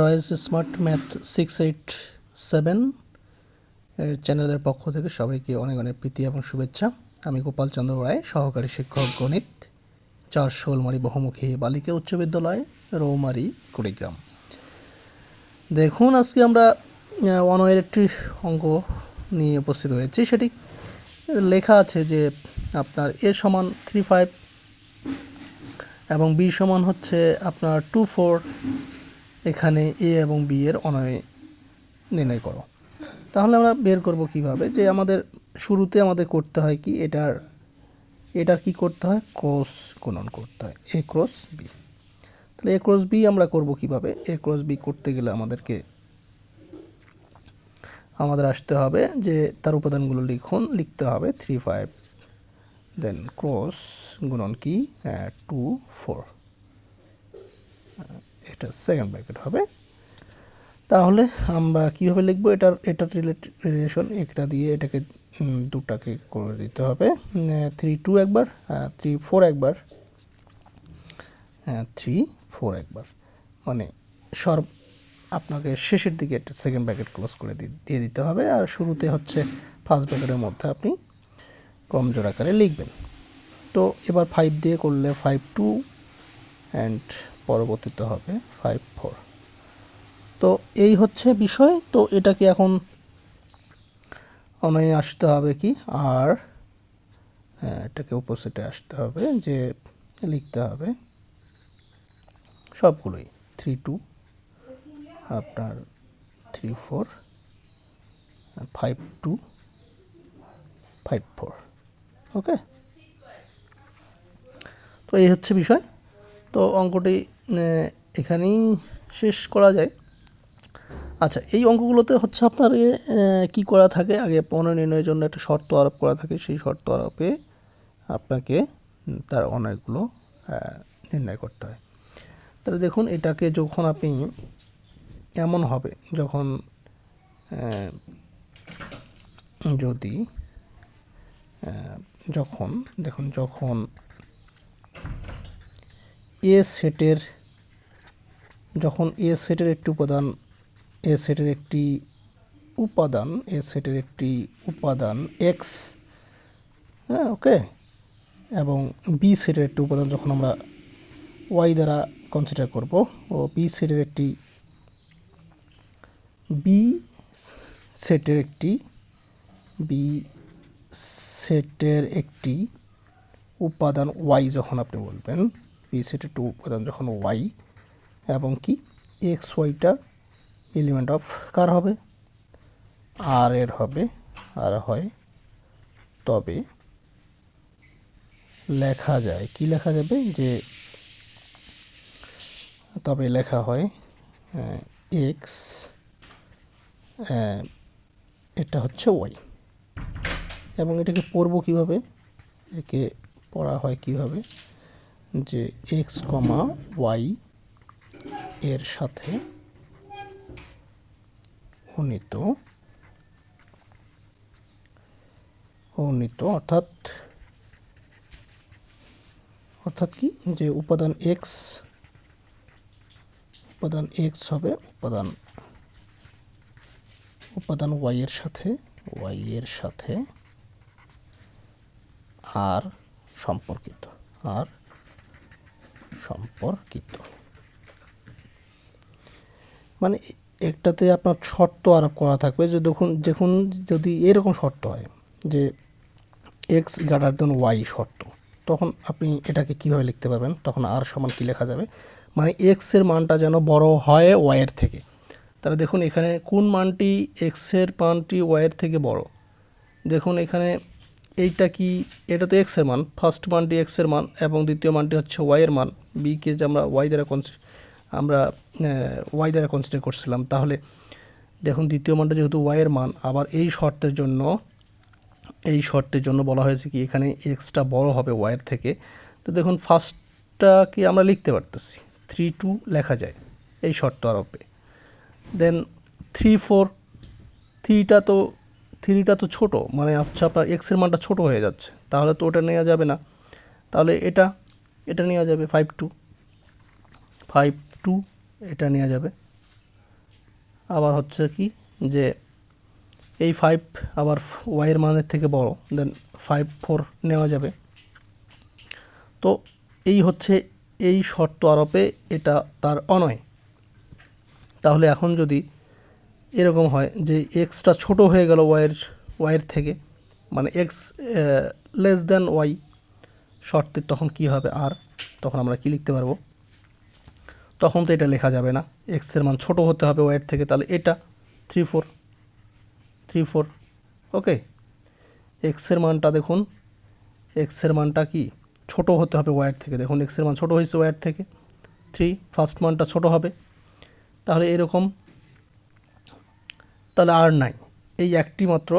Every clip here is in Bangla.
Royes smart math six eight seven এর চ্যানেলের পক্ষ থেকে সবাইকে অনেক অনেক প্রীতি এবং শুভেচ্ছা। আমি গোপাল চন্দ্র রায়, সহকারী শিক্ষক গণিত, চার শোলমারি বহুমুখী বালিকা উচ্চ বিদ্যালয়, রৌমারি, কুড়িগ্রাম। দেখুন, আজকে আমরা অনয়ের একটি অঙ্ক নিয়ে উপস্থিত হয়েছি। সেটি লেখা আছে যে আপনার এ সমান থ্রি ফাইভ এবং বি সমান হচ্ছে আপনার টু ফোর এখানে এ এবং বি এর অনয় নির্ণয় করো। তাহলে আমরা বের করব কীভাবে? যে আমাদের শুরুতে আমাদের করতে হয় কি? এটার এটার কি করতে হয়? ক্রস গুণন করতে হয়। A cross B. তাহলে এ ক্রস বি আমরা করব কীভাবে? এ ক্রস বি করতে গেলে আমাদেরকে, আমাদের আসতে হবে যে তার উপাদানগুলো লিখুন, লিখতে হবে থ্রি ফাইভ। দেন ক্রস গুণন কি? Two four. এটা সেকেন্ড ব্র্যাকেট হবে। তাহলে আমরা কীভাবে লিখব? এটার এটার রিলেশন একটা দিয়ে এটাকে দুটাকে করে দিতে হবে। থ্রি টু একবার থ্রি ফোর একবার থ্রি ফোর একবার। মানে সর্ব আপনাকে শেষের দিকে একটা সেকেন্ড ব্র্যাকেট ক্লোজ করে দিয়ে দিতে হবে। আর শুরুতে হচ্ছে ফার্স্ট ব্যাকেটের মধ্যে আপনি কমজোর আকারে লিখবেন। তো এবার ফাইভ দিয়ে করলে ফাইভ টু অ্যান্ড পরবর্তীতে হবে ফাইভ ফোর তো এই হচ্ছে বিষয়। তো এটাকে এখন অনয়ে আসতে হবে কি? আর হ্যাঁ, এটাকে অপোজিটে আসতে হবে যে লিখতে হবে সবগুলোই। থ্রি টু আপনার three four five two five four okay তো এই হচ্ছে বিষয়। তো অঙ্কটি এখানেই শেষ করা যায়। আচ্ছা এই অঙ্কগুলোতে হচ্ছে আপনার কি করা থাকে? আগে পণ্য নির্ণয়ের জন্য একটা শর্ত আরোপ করা থাকে। সেই শর্ত আরোপে আপনাকে তার অনেকগুলো নির্ণয় করতে হয়। তাহলে দেখুন, এটাকে যখন আপনি এমন হবে, যখন যদি যখন, দেখুন, যখন এ সেটের, যখন এ সেটের একটি উপাদান এ সেটের একটি উপাদান এ সেটের একটি উপাদান এক্স হ্যাঁ ওকে এবং বি সেটের একটি উপাদান যখন আমরা ওয়াই দ্বারা কনসিডার করব, ও বি সেটের একটি বি সেটের একটি বি সেটের একটি উপাদান ওয়াই যখন আপনি বলবেন বি সেটের টু উপাদান যখন ওয়াই এবং কি এক্স ওয়াইটা এলিমেন্ট অফ কার হবে? আর এর হবে, আর হয় তবে লেখা যায়। কি লেখা যাবে? যে তবে লেখা হয় এক্স এটা হচ্ছে ওয়াই। এবং এটাকে পড়ব কীভাবে? একে পড়া হয় কীভাবে? যে এক্স কমা ওয়াই এর সাথে উন্নীত উন্নীত অর্থাৎ অর্থাৎ কি? যে উপাদান এক্স উপাদান এক্স হবে উপাদান উপাদান ওয়াই এর সাথে ওয়াই এর সাথে আর সম্পর্কিত, আর সম্পর্কিত। মানে একটাতে আপনার শর্ত আরোপ করা থাকবে যে দেখুন দেখুন যদি এরকম শর্ত হয় যে এক্স গ্রেটার দেন ওয়াই শর্ত, তখন আপনি এটাকে কীভাবে লিখতে পারবেন? তখন আর সমান কী লেখা যাবে? মানে এক্সের মানটা যেন বড় হয় ওয়াইয়ের থেকে। তাহলে দেখুন এখানে কোন মানটি এক্সের মানটি ওয়াইয়ের থেকে বড়? দেখুন এখানে এইটা কি? এটা তো এক্সের মান। ফার্স্ট মানটি এক্সের মান এবং দ্বিতীয় মানটি হচ্ছে ওয়াইয়ের মান। বিকে যে আমরা ওয়াই দ্বারা কনসি আমরা ওয়াই দ্বারা কনসিডার করছিলাম, তাহলে দেখুন, দ্বিতীয় মানটা যেহেতু ওয়াইয়ের মান, আবার এই শর্তের জন্য, এই শর্তের জন্য বলা হয়েছে কি, এখানে এক্সটা বড় হবে ওয়াইয়ের থেকে। তো দেখুন ফার্স্টটাকে আমরা লিখতে পারতেছি? থ্রি টু লেখা যায়, এই শর্ত আরোপে। দেন থ্রি ফোর থ্রিটা তো থ্রিটা তো ছোটো মানে হচ্ছে আপনার এক্সের মানটা ছোট হয়ে যাচ্ছে, তাহলে তো ওটা নেওয়া যাবে না। তাহলে এটা এটা নেওয়া যাবে ফাইভ টু ফাইভ টু এটা নেওয়া যাবে। আবার হচ্ছে কি যে এই ফাইভ আবার ওয়াইয়ের মানের থেকে বড় দেন ফাইভ ফোর নেওয়া যাবে। তো এই হচ্ছে এই শর্ত আরোপে এটা তার অনয়। তাহলে এখন যদি এরকম হয় যে এক্সটা ছোট হয়ে গেল ওয়াইয়ের ওয়াইয়ের থেকে মানে এক্স লেস দেন ওয়াই শর্তের তখন কি হবে আর তখন আমরা কি লিখতে পারব? তখন তো এটা লেখা যাবে না। এক্সের মান ছোট হতে হবে ওয়াইয়ের থেকে, তাহলে এটা three four three four okay এক্সের মানটা দেখুন এক্সের মানটা কি? ছোট হতে হবে ওয়াইয়ের থেকে। দেখুন এক্সের মান ছোট হয়েছে ওয়াইয়ের থেকে থ্রি ফার্স্ট মানটা ছোট হবে। তাহলে এরকম তাহলে আর নাই। এই একটি মাত্র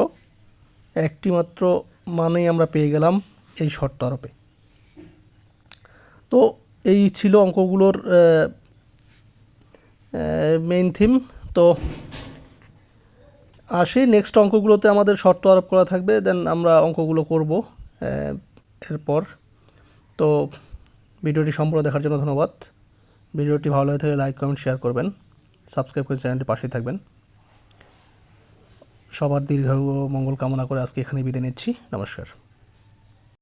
একটি মাত্র মানেই আমরা পেয়ে গেলাম এই শর্ত আরোপে। তো এই ছিল অঙ্কগুলোর মেইন থিম তো আসি নেক্সট অঙ্কগুলোতে আমাদের শর্ত আরোপ করা থাকবে দেন আমরা অঙ্কগুলো করব এরপর। তো ভিডিওটি সম্পূর্ণ দেখার জন্য ধন্যবাদ। ভিডিওটি ভালো লাগে থাকলে লাইক কমেন্ট শেয়ার করবেন। সাবস্ক্রাইব করে চ্যানেলটি পাশেই থাকবেন। সবার দীর্ঘ মঙ্গল কামনা করে আজকে এখানে বিদায় নিচ্ছি। নমস্কার।